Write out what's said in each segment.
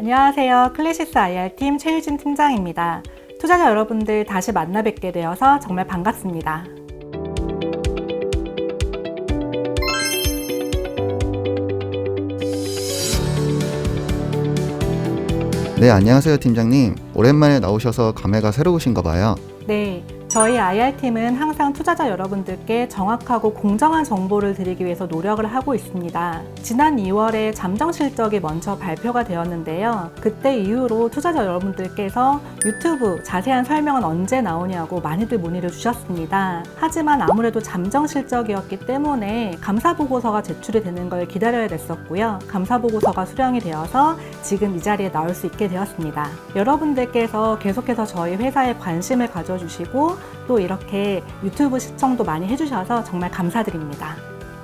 안녕하세요. 클래시스 IR팀 최유진 팀장입니다. 투자자 여러분들 다시 만나 뵙게 되어서 정말 반갑습니다. 네, 안녕하세요, 팀장님. 오랜만에 나오셔서 감회가 새로우신가 봐요. 네, 저희 IR팀은 항상 투자자 여러분들께 정확하고 공정한 정보를 드리기 위해서 노력을 하고 있습니다. 지난 2월에 잠정 실적이 먼저 발표가 되었는데요. 그때 이후로 투자자 여러분들께서 유튜브 자세한 설명은 언제 나오냐고 많이들 문의를 주셨습니다. 하지만 아무래도 잠정 실적이었기 때문에 감사 보고서가 제출이 되는 걸 기다려야 됐었고요. 감사 보고서가 수령이 되어서 지금 이 자리에 나올 수 있게 되었습니다. 여러분들께서 계속해서 저희 회사에 관심을 가져주시고 또 이렇게 유튜브 시청도 많이 해주셔서 정말 감사드립니다.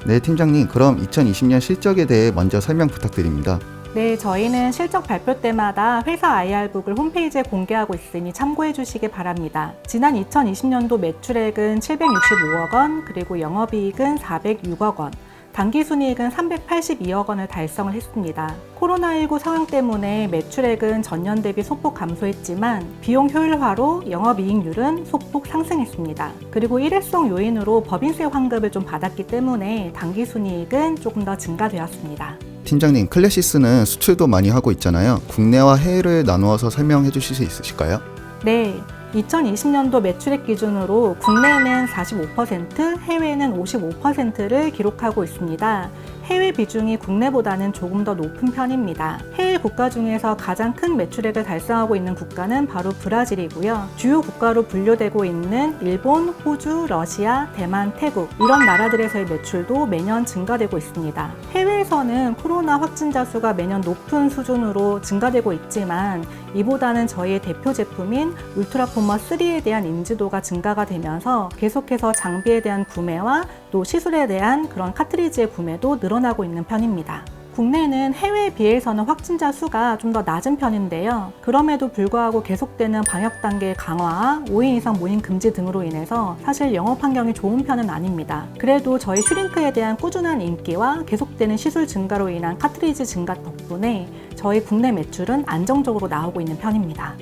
네, 팀장님. 그럼 2020년 실적에 대해 먼저 설명 부탁드립니다. 네, 저희는 실적 발표 때마다 회사 IR북을 홈페이지에 공개하고 있으니 참고해 주시기 바랍니다. 지난 2020년도 매출액은 765억 원, 그리고 영업이익은 406억 원, 당기순이익은 382억 원을 달성을 했습니다. 코로나19 상황 때문에 매출액은 전년 대비 소폭 감소했지만 비용 효율화로 영업이익률은 소폭 상승했습니다. 그리고 일회성 요인으로 법인세 환급을 좀 받았기 때문에 당기순이익은 조금 더 증가되었습니다. 팀장님, 클래시스는 수출도 많이 하고 있잖아요. 국내와 해외를 나누어서 설명해 주실 수 있으실까요? 네. 2020년도 매출액 기준으로 국내는 45%, 해외는 55%를 기록하고 있습니다. 해외 비중이 국내보다는 조금 더 높은 편입니다. 해외 국가 중에서 가장 큰 매출액을 달성하고 있는 국가는 바로 브라질이고요. 주요 국가로 분류되고 있는 일본, 호주, 러시아, 대만, 태국 이런 나라들에서의 매출도 매년 증가되고 있습니다. 해외에서는 코로나 확진자 수가 매년 높은 수준으로 증가되고 있지만 이보다는 저희의 대표 제품인 울트라포머 3에 대한 인지도가 증가가 되면서 계속해서 장비에 대한 구매와 또 시술에 대한 그런 카트리지의 구매도 늘어나고 있는 편입니다. 국내는 해외에 비해서는 확진자 수가 좀 더 낮은 편인데요. 그럼에도 불구하고 계속되는 방역 단계 강화와 5인 이상 모임 금지 등으로 인해서 사실 영업 환경이 좋은 편은 아닙니다. 그래도 저희 슈링크에 대한 꾸준한 인기와 계속되는 시술 증가로 인한 카트리지 증가 덕분에 저희 국내 매출은 안정적으로 나오고 있는 편입니다.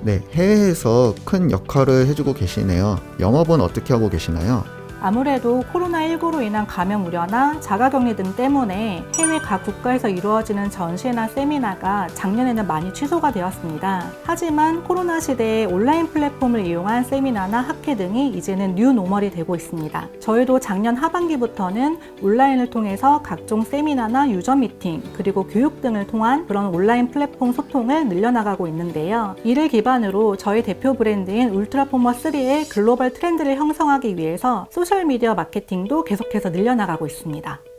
네, 해외에서 큰 역할을 해주고 계시네요. 영업은 어떻게 하고 계시나요? 아무래도 코로나19로 인한 감염 우려나 자가격리 등 때문에 해외 각 국가에서 이루어지는 전시나 세미나가 작년에는 많이 취소가 되었습니다. 하지만 코로나 시대에 온라인 플랫폼을 이용한 세미나나 학회 등이 이제는 뉴 노멀이 되고 있습니다. 저희도 작년 하반기부터는 온라인을 통해서 각종 세미나나 유저 미팅 그리고 교육 등을 통한 그런 온라인 플랫폼 소통을 늘려나가고 있는데요. 이를 기반으로 저희 대표 브랜드인 울트라포머 3의 글로벌 트렌드를 형성하기 위해서 소셜 미디어 마케팅도 계속해서 늘려나가고 있습니다.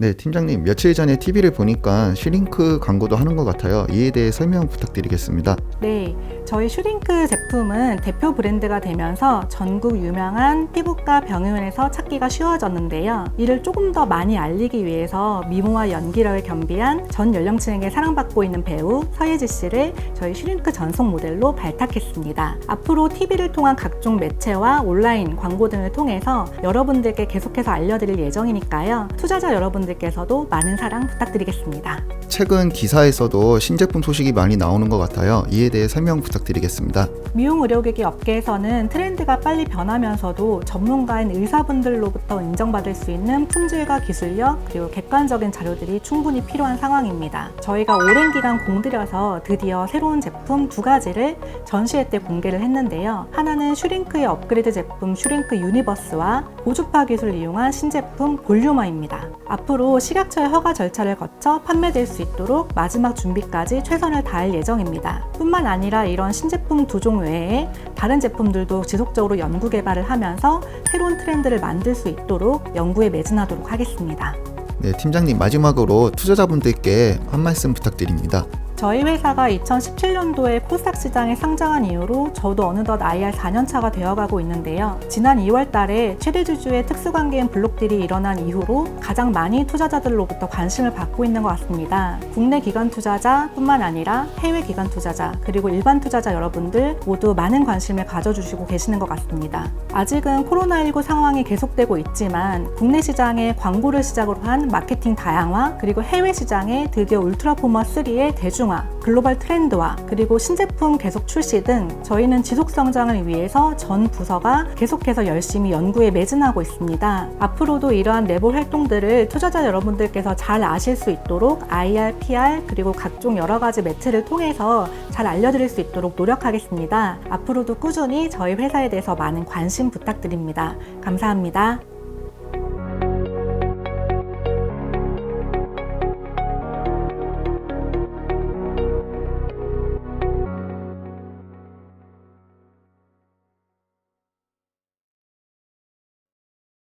네, 팀장님. 며칠 전에 TV를 보니까 슈링크 광고도 하는 것 같아요. 이에 대해 설명 부탁드리겠습니다. 네, 저희 슈링크 제품은 대표 브랜드가 되면서 전국 유명한 피부과 병원에서 찾기가 쉬워졌는데요. 이를 조금 더 많이 알리기 위해서 미모와 연기력을 겸비한 전 연령층에게 사랑받고 있는 배우 서예지 씨를 저희 슈링크 전속 모델로 발탁했습니다. 앞으로 TV를 통한 각종 매체와 온라인 광고 등을 통해서 여러분들께 계속해서 알려드릴 예정이니까요. 투자자 여러분 들께서도 많은 사랑 부탁드리겠습니다. 최근 기사에서도 신제품 소식이 많이 나오는 것 같아요. 이에 대해 설명 부탁드리겠습니다. 미용 의료기기 업계에서는 트렌드가 빨리 변하면서도 전문가인 의사분들로부터 인정받을 수 있는 품질과 기술력 그리고 객관적인 자료들이 충분히 필요한 상황입니다. 저희가 오랜 기간 공들여서 드디어 새로운 제품 두 가지를 전시회 때 공개를 했는데요. 하나는 슈링크의 업그레이드 제품 슈링크 유니버스와 고주파 기술을 이용한 신제품 볼륨어입니다. 앞으로 식약처의 허가 절차를 거쳐 판매될 수 있도록 마지막 준비까지 최선을 다할 예정입니다. 뿐만 아니라 이런 신제품 두 종 외에 다른 제품들도 지속적으로 연구 개발을 하면서 새로운 트렌드를 만들 수 있도록 연구에 매진하도록 하겠습니다. 네, 팀장님. 마지막으로 투자자분들께 한 말씀 부탁드립니다. 저희 회사가 2017년도에 코스닥 시장에 상장한 이후로 저도 어느덧 IR 4년차가 되어가고 있는데요. 지난 2월 달에 최대 주주의 특수관계인 블록딜이 일어난 이후로 가장 많이 투자자들로부터 관심을 받고 있는 것 같습니다. 국내 기관 투자자뿐만 아니라 해외 기관 투자자 그리고 일반 투자자 여러분들 모두 많은 관심을 가져주시고 계시는 것 같습니다. 아직은 코로나19 상황이 계속되고 있지만 국내 시장에 광고를 시작으로 한 마케팅 다양화 그리고 해외 시장에 드디어 울트라포머 3의 대중 대중화, 글로벌 트렌드화, 그리고 신제품 계속 출시 등 저희는 지속 성장을 위해서 전 부서가 계속해서 열심히 연구에 매진하고 있습니다. 앞으로도 이러한 내부 활동들을 투자자 여러분들께서 잘 아실 수 있도록 IR, PR 그리고 각종 여러 가지 매체를 통해서 잘 알려드릴 수 있도록 노력하겠습니다. 앞으로도 꾸준히 저희 회사에 대해서 많은 관심 부탁드립니다. 감사합니다.